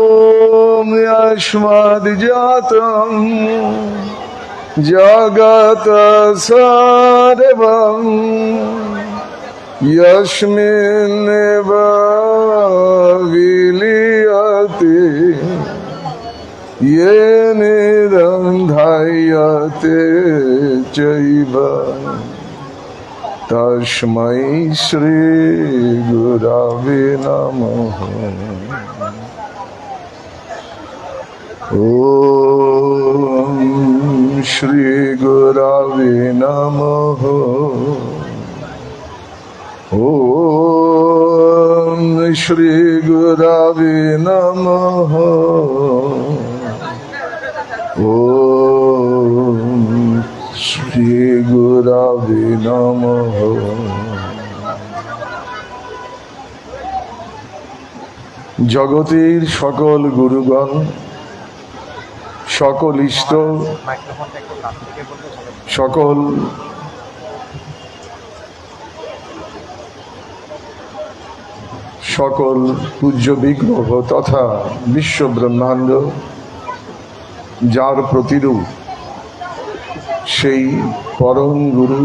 ॐ यस्माद्जातं जगत् सर्वं यस्मिन्नेव विलीयते येनेदं धायते चैव तस्मै श्रीगुरवे नमः ॐ श्रीगुरवे नमः ॐ श्रीगुरवे नमः ॐ श्रीगुरवे नमः জগতের সকল গুরুগণ সকল ইষ্ট, সকল সকল পূজ্য বিগ্রহ তথা বিশ্ব ব্রহ্মাণ্ড, যার প্রতিরূপ সেই পরম গুরু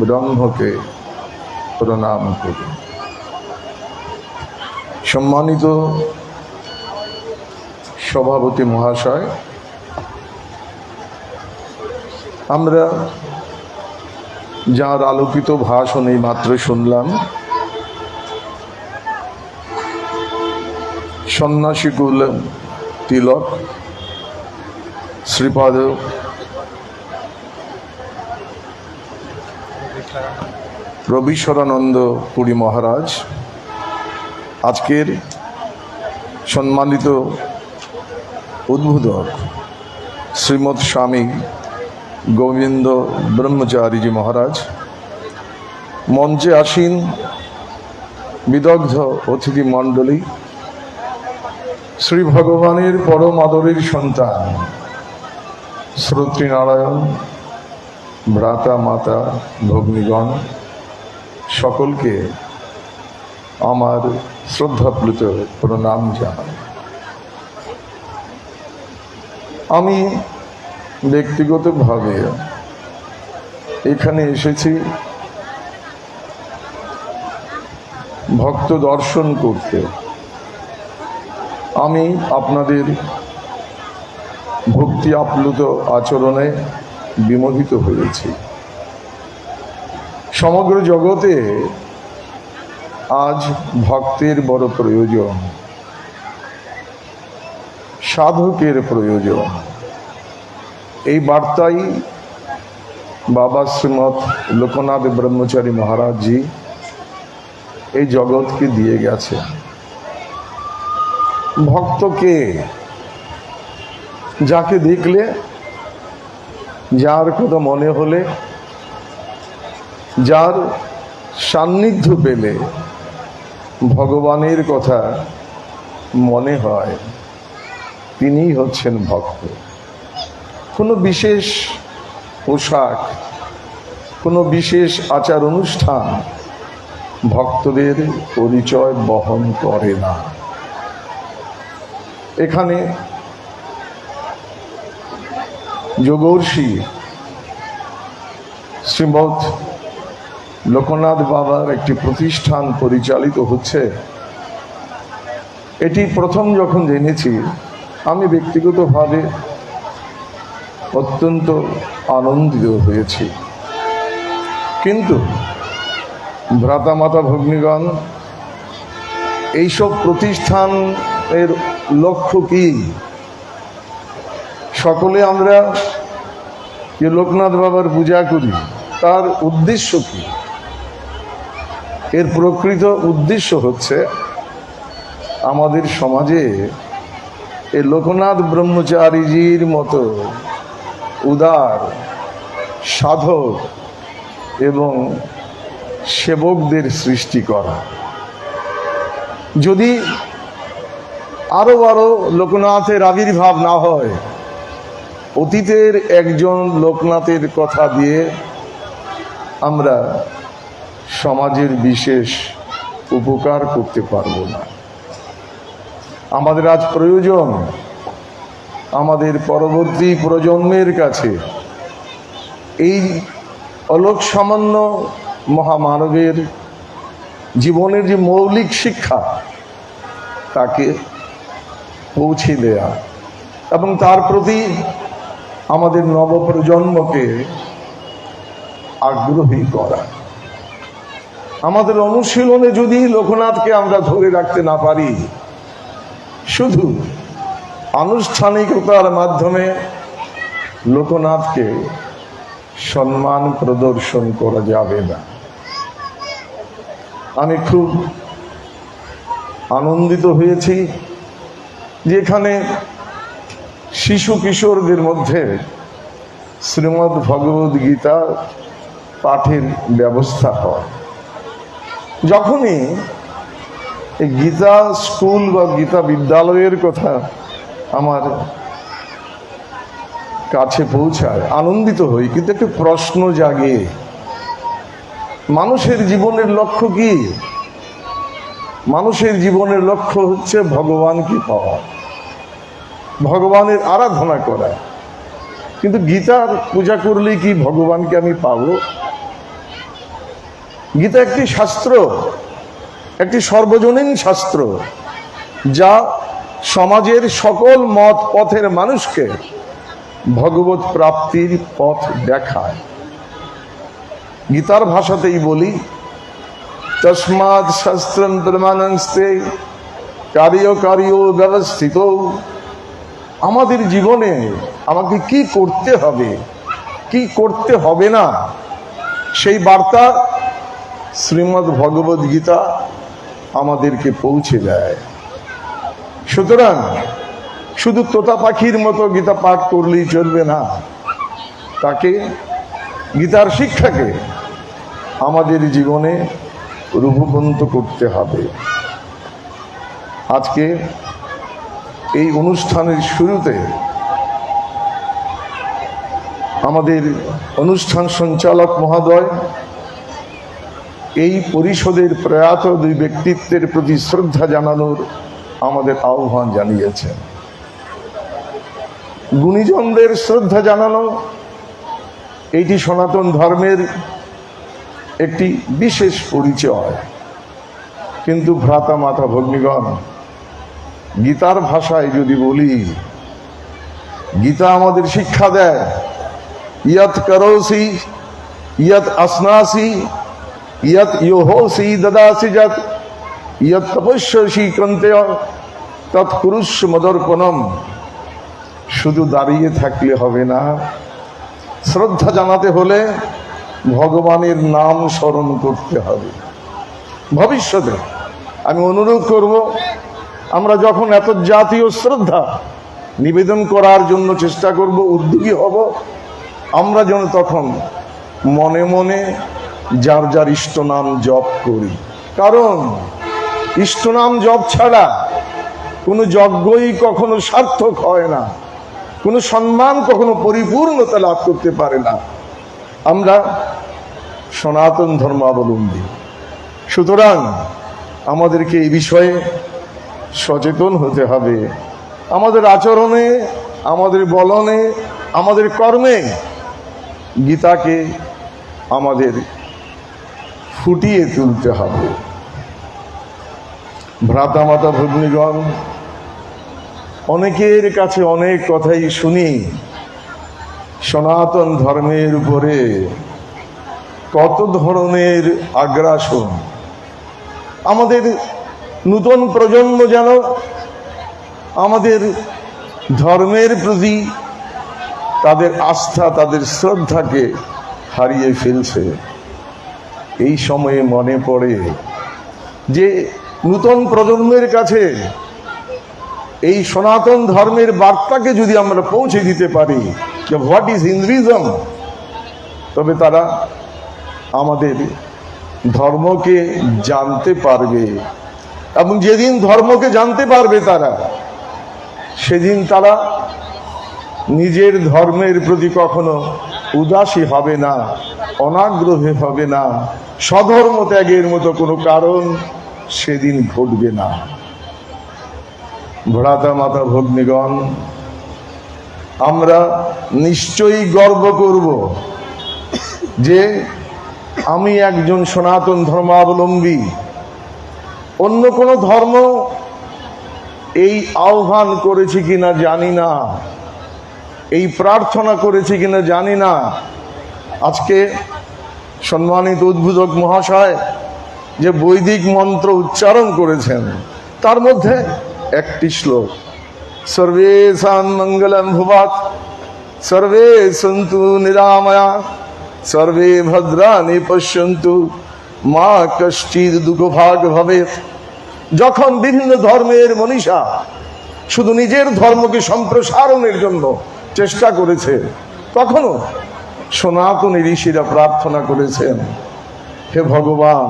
ব্রহ্মকে প্রণাম করি। সম্মানিত সভাপতি মহাশয় আমরা যার আলোকিত ভাষণ এই মাত্র শুনলাম, সন্ন্যাসী কুল তিলক, শ্রীপাদ রবিশ্বরানন্দ পুরী মহারাজ, আজকের সম্মানিত উদ্বোধক শ্রীমৎ স্বামী গোবিন্দ ব্রহ্মচারীজি মহারাজ, মঞ্চে আসীন বিদগ্ধ অতিথি মণ্ডলী, শ্রী ভগবানের পরম আদরের সন্তান, শ্রোত্রীনারায়ণ, ভ্রাতা মাতা, ভগ্নীগণ, সকলকে আমার শ্রদ্ধাপ্লুত প্রণাম জানাই। আমি ব্যক্তিগতভাবে এখানে এসেছি, ভক্ত দর্শন করতে। আমি আপনাদের ভক্তি আপ্লুত আচরণে বিমোহিত হয়েছি। সমগ্র জগতে আজ ভক্তের বড় প্রয়োজন, সাধকের প্রয়োজন। এই বার্তাই বাবা শ্রীমৎ লোকনাথ ব্রহ্মচারী মহারাজজি এই জগৎকে দিয়ে গেছে। ভক্তকে যাকে দেখলে, যার কথা মনে হলে, যার সান্নিধ্য পেলে ভগবানের কথা মনে হয়, তিনিই হচ্ছেন ভক্ত। কোনো বিশেষ পোশাক, কোনো বিশেষ আচার অনুষ্ঠান ভক্তদের পরিচয় বহন করে না। এখানে যোগর্ষি শ্রীমৎ লোকনাথ বাবার একটি প্রতিষ্ঠান পরিচালিত হচ্ছে। এটি প্রথম যখন জেনেছি, আমি ব্যক্তিগতভাবে অত্যন্ত আনন্দিত হয়েছি। কিন্তু ভ্রাতামাতা ভগ্নীগণ, এইসব প্রতিষ্ঠানের লক্ষ্য কি? সকলে আমরা যে লোকনাথ বাবার পূজা করি, তার উদ্দেশ্য কি? এর প্রকৃত উদ্দেশ্য হচ্ছে আমাদের সমাজে এই লোকনাথ ব্রহ্মচারীজির মতো উদার, সাধক এবং সেবকদের সৃষ্টি করা। যদি আরও আরও লোকনাথের আবির্ভাব না হয়, অতীতের একজন লোকনাথের কথা দিয়ে আমরা সমাজের বিশেষ উপকার করতে পারব না। আমাদের আজ প্রয়োজন আমাদের পরবর্তী প্রজন্মের কাছে এই অলোক সামান্য মহামানবের জীবনের যে মৌলিক শিক্ষা, তাকে পৌঁছে দেয়া এবং তার প্রতি আমাদের নবপ্রজন্মকে আগ্রহী করা। আমাদের অনুশীলনে যদি লোকনাথকে আমরা ধরে রাখতে না পারি, শুধু আনুষ্ঠানিকতার মাধ্যমে লোকনাথকে সম্মান প্রদর্শন করা যাবে না। আমি খুব আনন্দিত হয়েছি যেখানে শিশু কিশোরদের মধ্যে শ্রীমদ্ ভগবদ গীতা পাঠের ব্যবস্থা হয়। যখনই গীতা স্কুল বা গীতা বিদ্যালয়ের কথা আমার কাছে পৌঁছায়। আনন্দিত হই, কিন্তু একটু প্রশ্ন জাগে। মানুষের জীবনের লক্ষ্য কি? মানুষের জীবনের লক্ষ্য হচ্ছে ভগবানকে পাওয়া। ভগবানের আরাধনা করা। কিন্তু গীতার পূজা করলে কি ভগবানকে আমি পাবো? গীতা একটি শাস্ত্র, একটি সর্বজনীন শাস্ত্র, যা সমাজের সকল মত পথের মানুষকে ভগবত প্রাপ্তির পথ দেখায়। গীতার ভাষাতেই বলি, তসমাৎ শাস্ত্রম প্রমাণস্তে কার্য কার্য ব্যবস্থিত। আমাদের জীবনে আমাকে কি করতে হবে, কি করতে হবে না, সেই বার্তা শ্রীমদ্ ভগবদ গীতা আমাদেরকে পৌঁছে দেয়। সুতরাং শুধু তোতা পাখির মতো গীতা পাঠ করলেই চলবে না। তাকে, গীতার শিক্ষাকে আমাদের জীবনে রূপবন্ত করতে হবে। আজকে এই অনুষ্ঠানের শুরুতে আমাদের অনুষ্ঠান সঞ্চালক মহোদয় এই পরিষদের প্রয়াত দুই ব্যক্তিত্বের প্রতি শ্রদ্ধা জানানোর আমাদের আহ্বান জানিয়েছেন গুণীজনদের শ্রদ্ধা জানানো এইটি সনাতন ধর্মের একটি বিশেষ পরিচয়। কিন্তু ভ্রাতা মাতা ভগ্নিগণ, গীতার ভাষায় যদি বলি, গীতা আমাদের শিক্ষা দেয়, ইয়ত করোসি, ইয়ত আসনাসি, ইয়ত ইয়োহসি দদাসি যত ইয়ত তপস্যসি কন্তেয় তৎকুরুষ মদর্পণম শুধু দাঁড়িয়ে থাকলে হবে না শ্রদ্ধা জানাতে হলে ভগবানের নাম স্মরণ করতে হবে ভবিষ্যতে আমি অনুরোধ করব আমরা যখন এত জাতীয় শ্রদ্ধা নিবেদন করার জন্য চেষ্টা করব উদ্যোগী হব আমরা যেন তখন মনে মনে যার যার ইষ্ট নাম জপ করি কারণ ইষ্ট নাম জপ ছাড়া কোনো যজ্ঞই কখনো সার্থক হয় না। কোনো সম্মান কখনো পরিপূর্ণতা লাভ করতে পারে না। আমরা সনাতন ধর্মাবলম্বী। সুতরাং আমাদেরকে এই বিষয়ে সচেতন হতে হবে। আমাদের আচরণে, আমাদের বলনে, আমাদের কর্মে গীতাকে আমাদের ফুটিয়ে তুলতে হবে। ভ্রাতা মাতা ভগ্নিগণ, অনেকের কাছে অনেক কথাই শুনি। সনাতন ধর্মের উপরে কত ধরনের আগ্রাসন। আমাদের নূতন প্রজন্ম যেন আমাদের ধর্মের প্রতি তাদের আস্থা, তাদের শ্রদ্ধাকে হারিয়ে ফেলছে। এই সময়ে মনে পড়ে যে নূতন প্রজন্মের কাছে এই সনাতন ধর্মের বার্তাকে যদি আমরা পৌঁছে দিতে পারি, যে হোয়াট ইজ হিন্দুইজম তবে তারা আমাদের ধর্মকে জানতে পারবে। এবং যেদিন ধর্মকে জানতে পারবে তারা, সেদিন তারা নিজের ধর্মের প্রতি কখনো উদাসী হবে না, অনাগ্রহী হবে না, স্বধর্ম ত্যাগের মতো কোনো কারণ সেদিন ঘটবে না ভ্রাতা মাতা ভগ্নিগণ, আমরা নিশ্চয়ই গর্ব করব যে আমি একজন সনাতন ধর্মাবলম্বী। অন্য কোনো ধর্ম এই আহ্বান করেছি কিনা জানি না। এই প্রার্থনা করেছি কিনা জানি না। আজকে সম্মানিত উদ্বোধক মহাশয় যে বৈদিক মন্ত্র উচ্চারণ করেছেন, তার মধ্যে একটি শ্লোক, সর্বেশান মঙ্গলম ভুবাত, সর্বে সন্তু নিরাময়া, সর্বে ভদ্রানি পশ্যন্তু, মা কশ্চিৎ দুঃখভাগ ভবে। যখন বিভিন্ন ধর্মের মনীষা শুধু নিজের ধর্মকে সম্প্রসারণের জন্য চেষ্টা করেছে, তখনও সনাতনী ঋষিরা প্রার্থনা করেছেন, হে ভগবান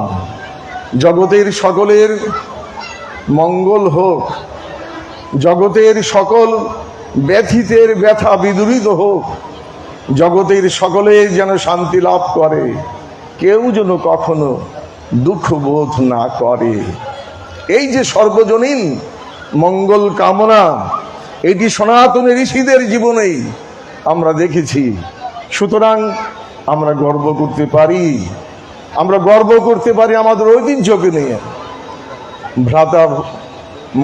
জগতের সকলের মঙ্গল হোক। জগতের সকল ব্যথিতের ব্যথা বিদূরিত হোক। জগতের সকলে যেন শান্তি লাভ করে। কেউ যেন কখনো দুঃখ বোধ না করে। এই যে সর্বজনীন মঙ্গল কামনা, এটি সনাতন ঋষিদের জীবনেই আমরা দেখেছি। সুতরাং আমরা গর্ব করতে পারি। আমরা গর্ব করতে পারি আমাদের ঐতিহ্যকে নিয়ে। ভ্রাতা,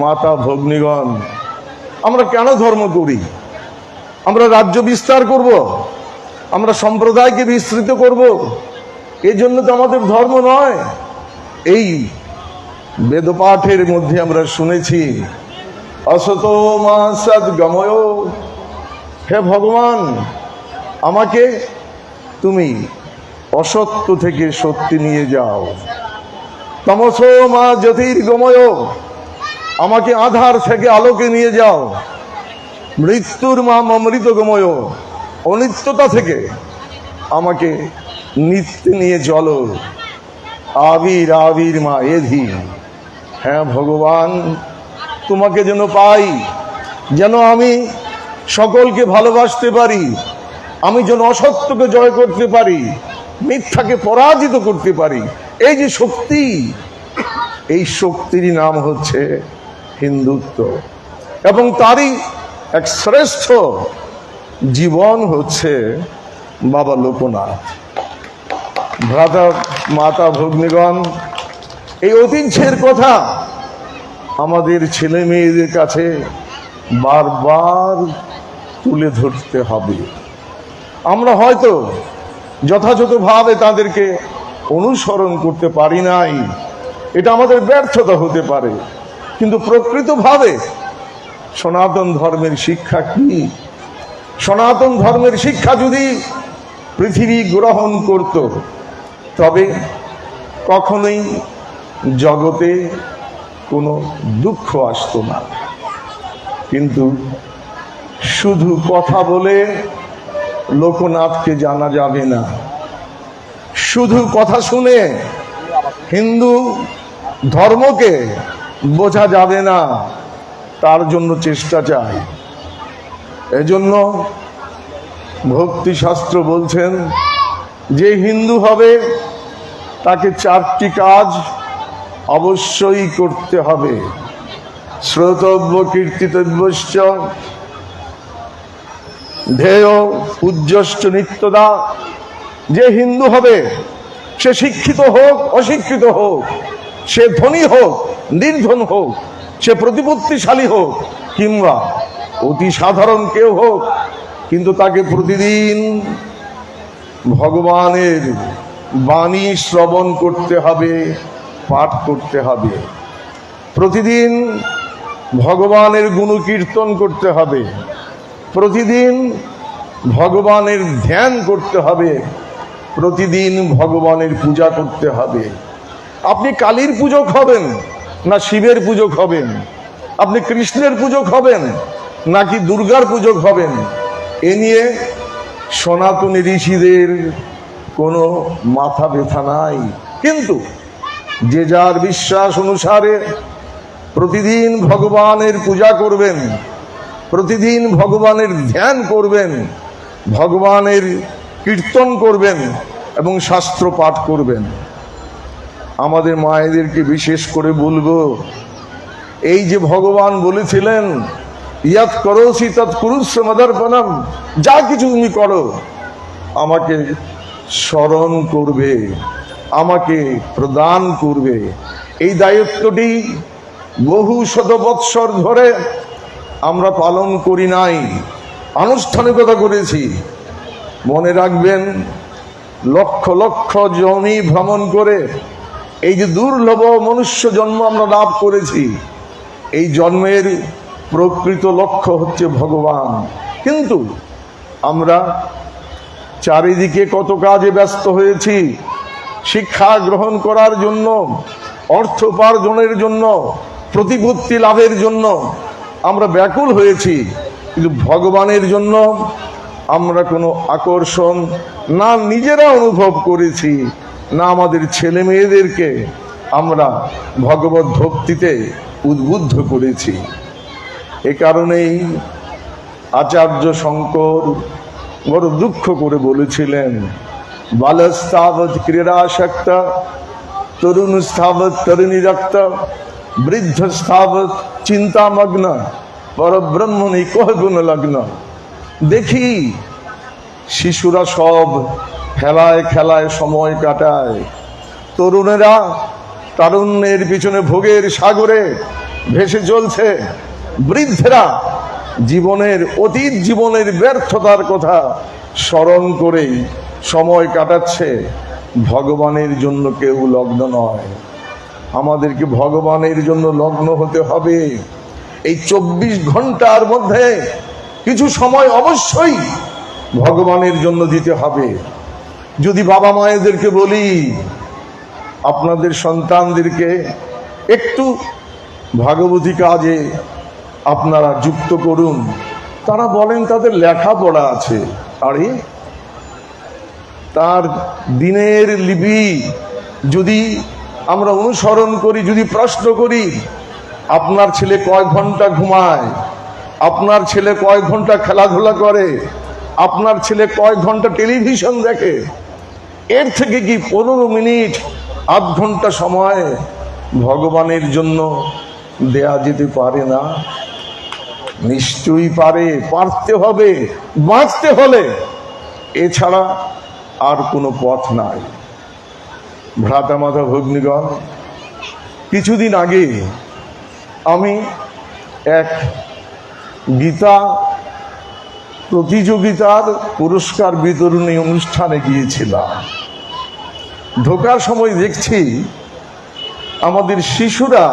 মাতা, ভগ্নিগণ, আমরা কেন ধর্ম করি? আমরা রাজ্য বিস্তার করব? আমরা সম্প্রদায়কে বিস্তৃত করব? এই জন্য তো আমাদের ধর্ম নয়। এই বেদপাঠের মধ্যে আমরা শুনেছি, অসত মা সদ্গময় হে ভগবান, আমাকে তুমি অসত্য থেকে সত্যি নিয়ে যাও। তমস মা জ্যোতির্গময়, আমাকে আধার থেকে আলোকে নিয়ে যাও। মৃত্যুর মা অমৃত গময় অনিত্যতা থেকে আমাকে নিত্য নিয়ে চলো। আবির আবির মা এধি হ্যাঁ ভগবান, তোমাকে যেন পাই, যেন আমি সকলকে ভালোবাসতে পারি, আমি যেন অসত্যকে জয় করতে পারি। মিথ্যাকে পরাজিত করতে পারি। এই যে শক্তি, এই শক্তির নাম হচ্ছে হিন্দুত্ব। এবং তারই এক শ্রেষ্ঠ জীবন হচ্ছে বাবা লোকনাথ। ভ্রাতা, মাতা, ভগ্নিগণ, এই ঐতিহ্যের কথা আমাদের ছেলে মেয়েদের কাছে বারবার তুলে ধরতে হবে। আমরা হয়তো যথাযথভাবে তাদেরকে অনুসরণ করতে পারি নাই। এটা আমাদের ব্যর্থতা হতে পারে। কিন্তু প্রকৃতভাবে সনাতন ধর্মের শিক্ষা কি? সনাতন ধর্মের শিক্ষা যদি পৃথিবী গ্রহণ করত, তবে কখনোই জগতে কোনো দুঃখ আসতো না। কিন্তু শুধু কথা বলে লোকনাথকে জানা যাবে না। শুধু কথা শুনে হিন্দু ধর্মকে বোঝা যাবে না, তার জন্য চেষ্টা চাই। এজন্য ভক্তিশাস্ত্র বলছেন, যে হিন্দু হবে, তাকে চারটি কাজ অবশ্যই করতে হবে। শ্রোতব্য, কীর্তিতব্যশ্চ ধ্যেয় পূজ্যশ্চ নিত্যদা। যে হিন্দু হবে, সে শিক্ষিত হোক, অশিক্ষিত হোক, সে ধনী হোক, নির্ধন হোক, সে প্রতিপত্তিশালী হোক, কিংবা অতি সাধারণ কেউ হোক, কিন্তু তাকে প্রতিদিন ভগবানের বাণী শ্রবণ করতে হবে, পাঠ করতে হবে। প্রতিদিন ভগবানের গুণকীর্তন করতে হবে। প্রতিদিন ভগবানের ধ্যান করতে হবে। প্রতিদিন ভগবানের পূজা করতে হবে। আপনি কালীর পূজক হবেন না শিবের পূজক হবেন? আপনি কৃষ্ণের পূজক হবেন নাকি দুর্গার পূজক হবেন? এ নিয়ে সনাতনী ঋষিদের কোনো মাথা ব্যথা নাই। কিন্তু যে যার বিশ্বাস অনুসারে প্রতিদিন ভগবানের পূজা করবেন প্রতিদিন ভগবানের ধ্যান করবেন, ভগবানের কীর্তন করবেন এবং শাস্ত্র পাঠ করবেন। আমাদের মায়েদেরকে বিশেষ করে বলব, এই যে ভগবান বলেছিলেন, ইয়াত করোসি তৎ কুরুষ মদর্পণম যা কিছু তুমি করো, আমাকে স্মরণ করবে, আমাকে প্রদান করবে। এই দায়িত্বটি বহু শত বৎসর ধরে আমরা পালন করি নাই। আনুষ্ঠানিকতা করেছি। মনে রাখবেন, লক্ষ লক্ষ জমি ভ্রমণ করে এই যে দুর্লভ মনুষ্য জন্ম আমরা লাভ করেছি, এই জন্মের প্রকৃত লক্ষ্য হচ্ছে ভগবান। কিন্তু আমরা চারিদিকে কত কাজে ব্যস্ত হয়েছি, শিক্ষা গ্রহণ করার জন্য, অর্থ উপার্জনের জন্য, প্রতিপত্তি লাভের জন্য আমরা ব্যাকুল হয়েছি, কিন্তু ভগবানের জন্য আমরা কোনো আকর্ষণ না নিজেরা অনুভব করেছি, না আমাদের ছেলে মেয়েদেরকে আমরা ভগবত ভক্তিতে উদ্বুদ্ধ করেছি। এ কারণেই আচার্য শঙ্কর বড় দুঃখ করে বলেছিলেন, বালস্তাবৎ ক্রীড়াসক্ত তরুণ স্থাবৎ তরুণী রক্ত বৃদ্ধ স্থাবৎ চিন্তামগ্ন, পরব্রহ্মণী গুণ লগ্ন দেখি, শিশুরা সব খেলায় খেলায় সময় কাটায়। তরুণেরা তারুণ্যের পিছনে ভোগের সাগরে ভেসে চলছে। বৃদ্ধেরা জীবনের, অতীত জীবনের ব্যর্থতার কথা স্মরণ করেই সময় কাটাচ্ছে। ভগবানের জন্য কেউ লগ্ন নয়। আমাদেরকে ভগবানের জন্য লগ্ন হতে হবে। এই চব্বিশ ঘণ্টার মধ্যে কিছু সময় অবশ্যই ভগবানের জন্য দিতে হবে। যদি বাবা মায়েদেরকে বলি, আপনাদের সন্তানদেরকে একটু ভাগবতী কাজে আপনারা যুক্ত করুন। তারা বলেন, তাদের লেখাপড়া আছে। আরে, তার দিনের লিপি যদি আমরা অনুসরণ করি, যদি প্রশ্ন করি, আপনার ছেলে কয় ঘণ্টা ঘুমায়? আপনার ছেলে কয় ঘণ্টা খেলাধুলা করে? আপনার ছেলে কয় ঘণ্টা টেলিভিশন দেখে? এর থেকে কি পনেরো মিনিট, আধ ঘণ্টা সময় ভগবানের জন্য দেয়া যেতে পারে না? নিশ্চয়ই পারে, পারতে হবে, বাঁচতে হলে। এছাড়া আর কোনো পথ নাই। ভ্রাতা মাতা ভগ্নিগণ, কিছুদিন আগে আমি এক গীতা প্রতিযোগিতার পুরস্কার বিতরণী অনুষ্ঠানে গিয়েছিলাম। ঢোকার সময় দেখছি আমাদের শিশুরা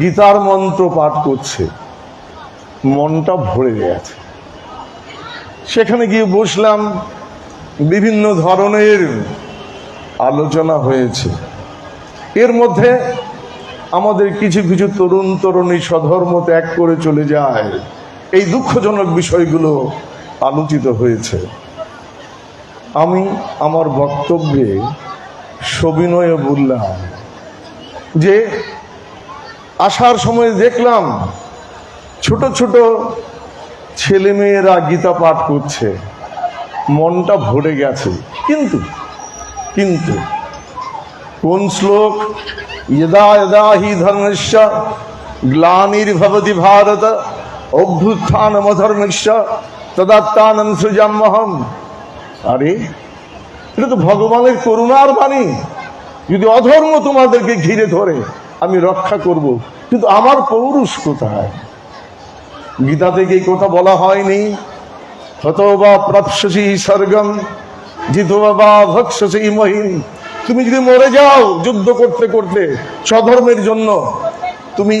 গীতার মন্ত্র পাঠ করছে। মনটা ভরে গেছে। সেখানে গিয়ে বসলাম বিভিন্ন ধরনের আলোচনা হয়েছে। এর মধ্যে আমাদের কিছু কিছু তরুণ তরুণী স্বধর্ম ত্যাগ করে চলে যায়। এই দুঃখজনক বিষয়গুলো আলোচিত হয়েছে। আমি আমার বক্তব্যে সবিনয়ে বললাম যে আসার সময় দেখলাম ছোট ছোট ছেলেমেয়েরা গীতা পাঠ করছে। মনটা ভরে গেছে। কিন্তু কিন্তু কোন শ্লোক यदा यदा हि धर्मस्य ग्लानिर्भवति भारत অভ্যুত্থানমধর্মস্য তদাত্মানম সৃজাম্যহম আরে এটা তো ভগবানের করুণার বাণী যদি অধর্ম তোমাদেরকে ঘিরে ধরে আমি রক্ষা করব কিন্তু আমার পৌরুষ কোথায় গীতা থেকে এই কথা বলা হয়নি হত বা প্রাপসী স্বর্গম জিত বা ভক্ষসী মহিম। তুমি যদি মরে যাও যুদ্ধ করতে করতে স্বধর্মের জন্য, তুমি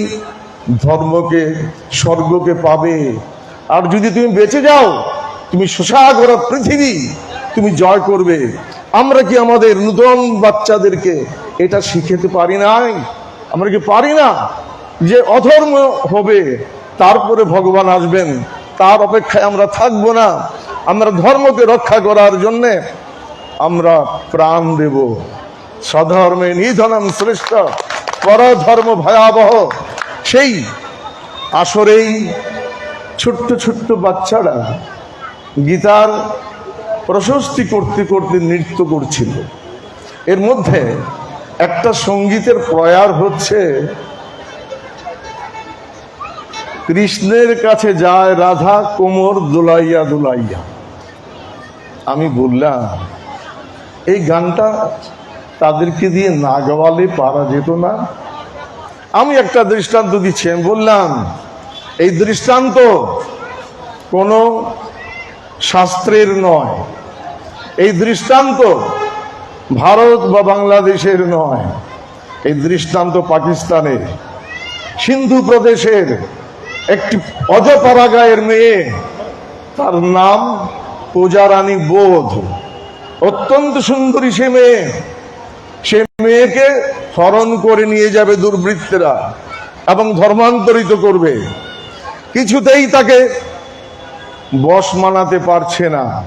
ধর্মকে, স্বর্গকে পাবে। আর যদি তুমি বেঁচে যাও, তুমি সুসাগর পৃথিবী, তুমি জয় করবে। আমরা কি আমাদের নূতন বাচ্চাদেরকে এটা শিখেতে পারি নাই? আমরা কি পারি না যে অধর্ম হবে? তারপরে ভগবান আসবেন। তার অপেক্ষায় আমরা থাকব না। আমরা ধর্মকে রক্ষা করার জন্যে আমরা প্রাণ দেব। স্বধর্মে নিধনম শ্রেষ্ঠ পরধর্ম ভয়াবহ। সেই আসরেই ছোট্ট ছোট্ট বাচ্চারা গীতার প্রশস্তি করতে করতে নৃত্য করছিল। এর মধ্যে একটা সঙ্গীতের প্রয়ার হচ্ছে, কৃষ্ণের কাছে যায় রাধা কোমর দোলাইয়া দোলাইয়া। আমি বললাম, এই গানটা তাদেরকে দিয়ে না গাওয়ালে পারা যেত না। আমি একটা দৃষ্টান্ত দিচ্ছি, আমি বললাম, এই দৃষ্টান্ত কোনো শাস্ত্রের নয়। এই দৃষ্টান্ত ভারত বা বাংলাদেশের নয়। এই দৃষ্টান্ত পাকিস্তানের, সিন্ধু প্রদেশের একটি অজপাড়াগায়ের মেয়ে, তার নাম পূজারানী বোধ। অত্যন্ত সুন্দরী সে মেয়ে। সে মেয়েকে স্মরণ করে নিয়ে যাবে দুর্বৃত্তরা এবং ধর্মান্তরিত করবে। কিছুতেই তাকে বশ মানাতে পারছে না।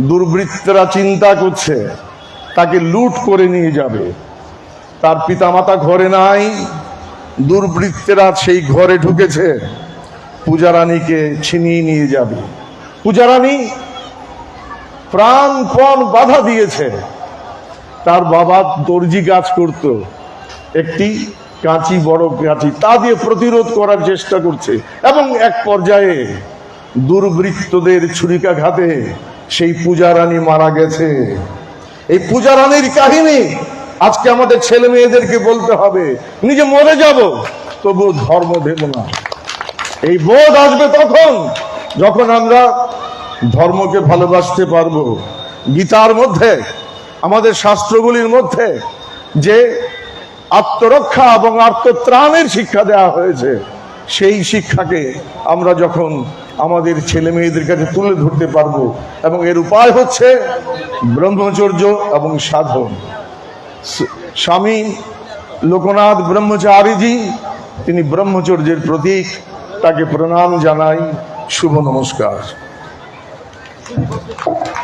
দুর্বৃত্তরা চিন্তা করছে, তাকে লুট করে নিয়ে যাবে। তার পিতামাতা ঘরে নাই, দুর্বৃত্তেরা সেই ঘরে ঢুকেছে। পূজারানীকে ছিনিয়ে নিয়ে যাবে। পূজারানী প্রাণপণ বাধা দিয়েছে। তার বাবা দর্জি কাজ করত। একটি কাঁচি, বড় কাঁচি, তা দিয়ে প্রতিরোধ করার চেষ্টা করছে। এবং এক পর্যায়ে দুর্বৃত্তদের ছুরিকাঘাতে সেই পূজারানী মারা গেছে। এই পূজারানীর কাহিনী আজকে আমাদের ছেলে মেয়েদেরকে বলতে হবে। নিজে মরে যাব তবু ধর্ম দেব না। এই বোধ আসবে তখন, যখন আমরা ধর্মকে ভালোবাসতে পারব। গীতার মধ্যে, আমাদের শাস্ত্রগুলির মধ্যে, যে আত্মরক্ষা এবং আত্মত্রাণের শিক্ষা দেওয়া হয়েছে, সেই শিক্ষাকে আমরা যখন আমাদের ছেলে মেয়েদের কাছে তুলে ধরতে পারব, এবং এর উপায় হচ্ছে ব্রহ্মচর্য এবং সাধন। স্বামী লোকনাথ ব্রহ্মচারীজি, তিনি ব্রহ্মচর্যের প্রতীক, তাকে প্রণাম জানাই, শুভ নমস্কার। Obrigado.